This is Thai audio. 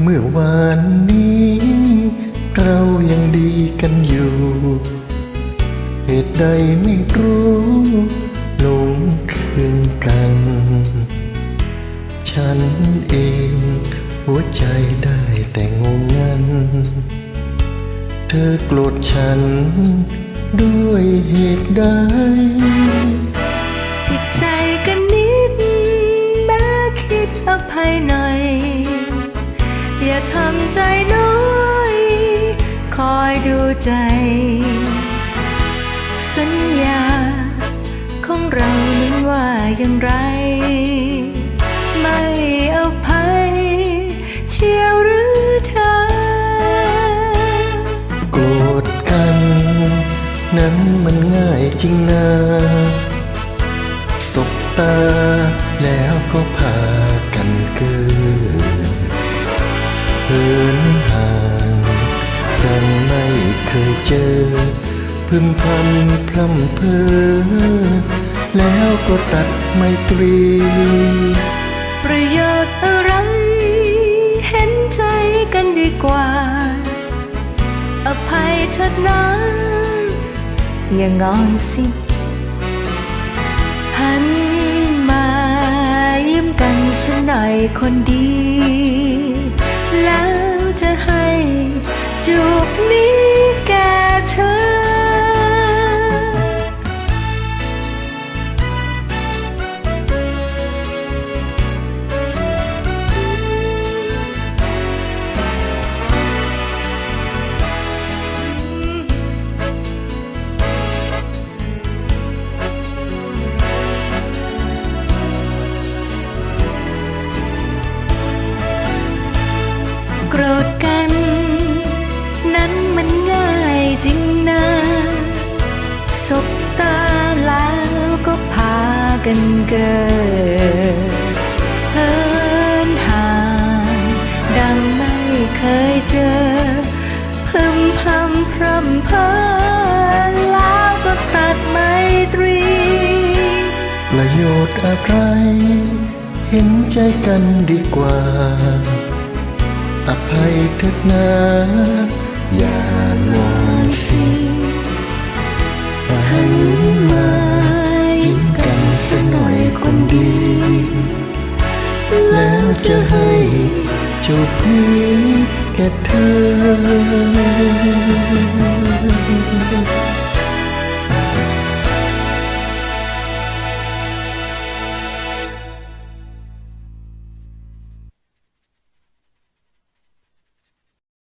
เมื่อวานนี้ เรายังดีกันอยู่ เหตุใดไม่รู้หลงคืนกัน ฉันเองหัวใจได้แต่งงงัน เธอโกรธฉันด้วยเหตุใด ใจน้อย คอยดูใจ สัญญา ของเรานั้นว่าอย่างไร ไม่เอาภัยเชียวหรือเธอ โกรธกัน นั้นมันง่ายจริงนะสบตา เคยเจอ พึมพำพร่ำเพอแล้วก็ตัดไมตรี ประโยชน์อะไร เห็นใจกันดีกว่า อภัยเถิดนะอย่างงอนสิหันมายิ้มกันสักหน่อยคนดี แล้วจะให้จูบนี้ โกรธกัน นั้นมันง่ายจริงนะสบตาแล้วก็พากันเกิดเหินห่างดังไม่เคยเจอ พึมพำพรำเพอแล้วก็ตัดไมตรี ประโยชน์อะไร เห็นใจกันดีกว่า อภัยเถิดนะอย่างงอนสิหันมายิ้มกันสักหน่อยคนดี แล้วจะให้จบนี้แก่เธอ